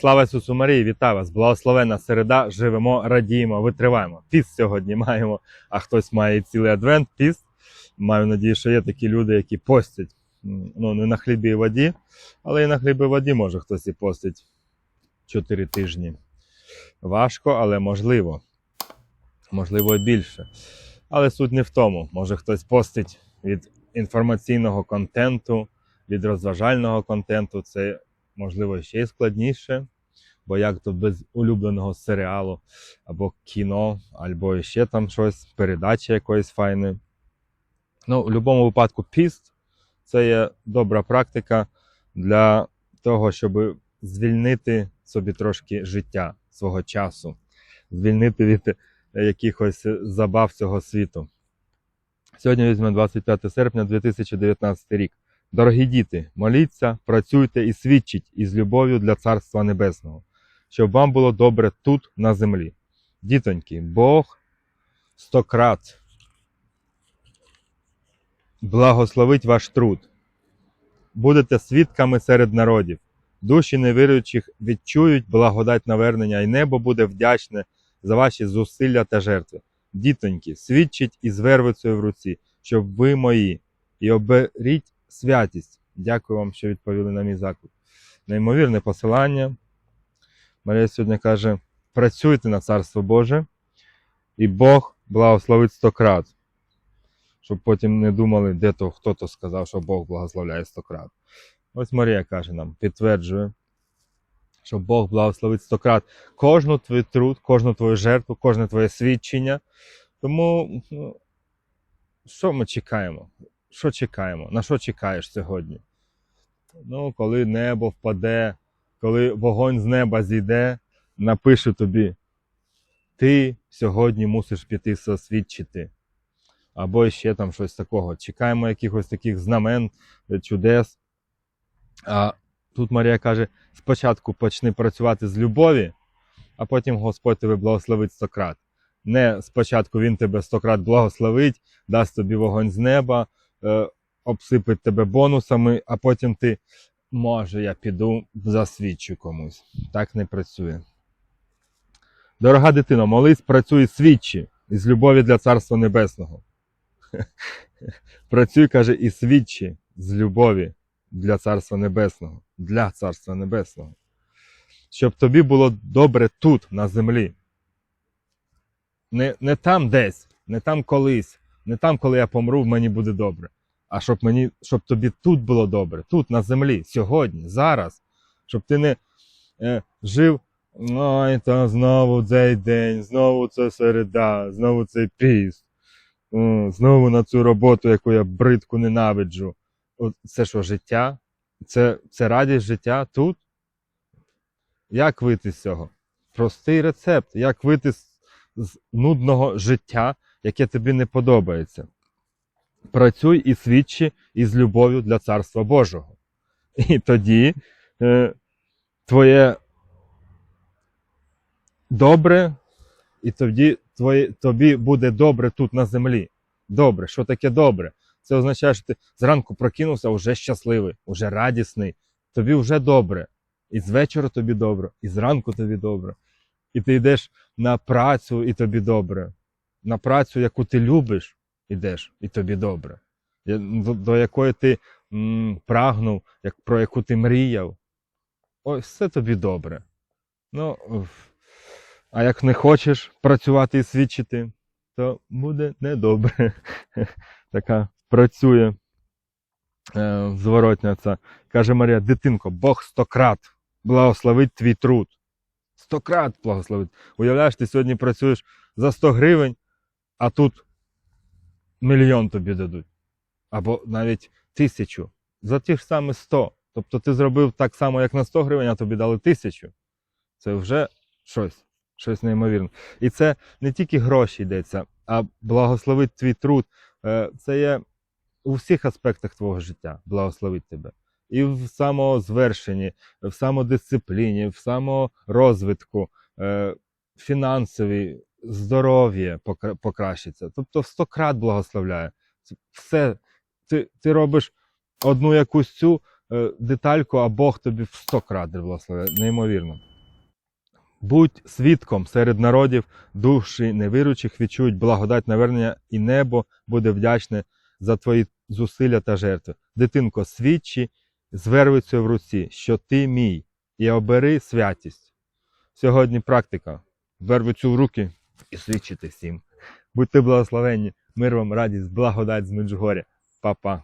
Слава Ісусу Марії, вітаю вас! Благословенна середа, живемо, радіємо, витриваємо. Піст сьогодні маємо, а хтось має цілий адвент, піст. Маю надію, що є такі люди, які постять. Ну, не на хлібі і воді, але і на хлібі і воді може хтось і постить 4 тижні. Важко, але можливо. Можливо, і більше. Але суть не в тому. Може хтось постить від інформаційного контенту, від розважального контенту. Це можливо ще й складніше, бо як то без улюбленого серіалу або кіно, або ще там щось, передача якоїсь файної. Ну, в будь-якому випадку, піст це є добра практика для того, щоб звільнити собі трошки життя свого часу, звільнити від якихось забав цього світу. Сьогодні візьмемо 25 серпня 2019 рік. Дорогі діти, моліться, працюйте і свідчіть із любов'ю для Царства Небесного, щоб вам було добре тут, на землі. Дітоньки, Бог стократ благословить ваш труд. Будете свідками серед народів. Душі невіруючих відчують благодать навернення, і небо буде вдячне за ваші зусилля та жертви. Дітоньки, свідчіть із вервицею в руці, щоб ви мої, і оберіть святість. Дякую вам, що відповіли на мій заклик. Неймовірне посилання. Марія сьогодні каже: працюйте на Царство Боже, і Бог благословить стократ. Щоб потім не думали, де то хто то сказав, що Бог благословляє стократ. Ось Марія каже нам, підтверджує, що Бог благословить стократ кожну твій труд, кожну твою жертву, кожне твоє свідчення. Тому, ну, що ми чекаємо? Що чекаємо? На що чекаєш сьогодні? Ну, коли небо впаде, коли вогонь з неба зійде, напишу тобі, ти сьогодні мусиш піти засвідчити. Або ще там щось такого. Чекаємо якихось таких знамен, е, чудес. А тут Марія каже: спочатку почни працювати з любові, а потім Господь тебе благословить стократ. Не спочатку Він тебе стократ благословить, дасть тобі вогонь з неба, е, обсипить тебе бонусами, а потім ти, може, я піду засвідчу комусь. Так не працює. Дорога дитино, молись, працюй, свідчи із любові для Царства Небесного. Працюй, каже, і свідчи з любові для Царства Небесного. Для Царства Небесного. Щоб тобі було добре тут, на землі. Не, не там десь, не там колись, не там, коли я помру, мені буде добре. А щоб мені, щоб тобі тут було добре, тут, на землі, сьогодні, зараз. Щоб ти не е, жив. Ой, та знову цей день, знову це середа, знову цей піст. Знову на цю роботу, яку я бридку ненавиджу. От Це що, життя? Це, це радість життя тут? Як вийти з цього? Простий рецепт. Як вийти з, з нудного життя, яке тобі не подобається. Працюй і свідчи із любов'ю для Царства Божого. І тоді е, твоє добре, і тоді твоє, тобі буде добре тут на землі. Добре, що таке добре? Це означає, що ти зранку прокинувся вже щасливий, вже радісний, тобі вже добре. І з вечора тобі добре, і зранку тобі добре. І ти йдеш на працю, і тобі добре. На працю, яку ти любиш, йдеш, і тобі добре. До, до якої ти м, прагнув, як, про яку ти мріяв. Ось все тобі добре. Ну, а як не хочеш працювати і свідчити, то буде недобре. Така працює е, зворотня ця. Каже Марія, дитинко, Бог стократ благословить твій труд. Стократ благословить. Уявляєш, ти сьогодні працюєш за 100 гривень, а тут мільйон тобі дадуть. Або навіть тисячу. За ті ж самі 100. Тобто ти зробив так само, як на 100 гривень, а тобі дали тисячу. Це вже щось, щось неймовірне. І це не тільки гроші йдеться, а благословить твій труд. Е, Це є у всіх аспектах твого життя, благословить тебе. І в самозвершенні, в самодисципліні, в саморозвитку, е, фінансові, здоров'я покращиться. Тобто в сто крат благословляє. Все, ти, ти робиш одну якусь цю, е, детальку, а Бог тобі в сто кратер благословить. Неймовірно. Будь свідком серед народів, душі невіруючих відчують благодать навернення, і небо буде вдячне за твої зусилля та жертви. Дитинко, свідчи з вервицею в руці, що ти мій, і обери святість. Сьогодні практика. Вервицю в руки і свідчити всім. Будьте благословенні, мир вам, радість, благодать з Меджугоря. Па-па.